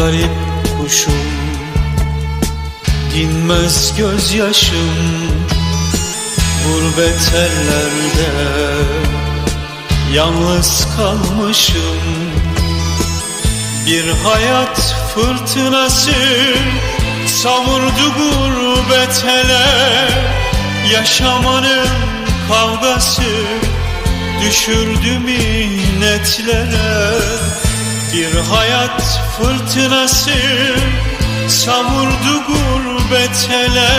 garip kuşum. Dinmez gözyaşım Gurbet ellerde Yalnız kalmışım. Bir hayat fırtınası Savurdu gurbet ele Yaşamanın kavgası Düşürdü minnetlere Bir hayat fırtınası Savurdu gurbet ele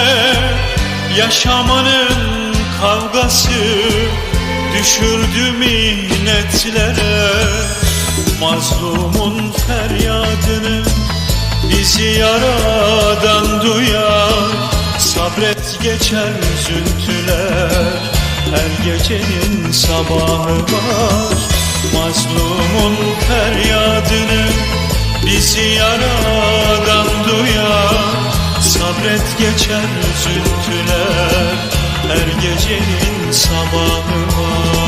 Yaşamanın kavgası Düşürdü minnetlere Mazlumun feryadını Bizi yaradan duyar. Sabret geçer üzüntüler Her gecenin sabahı var Mazlumun feryadını Bizi yaradan duyar. Sabret geçer üzüntüler Her gecenin sabahı var.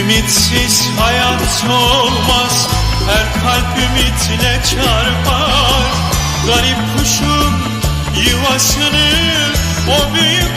Ümitsiz hayat olmaz Her kalp ümitle çarpar yuvasını O büyük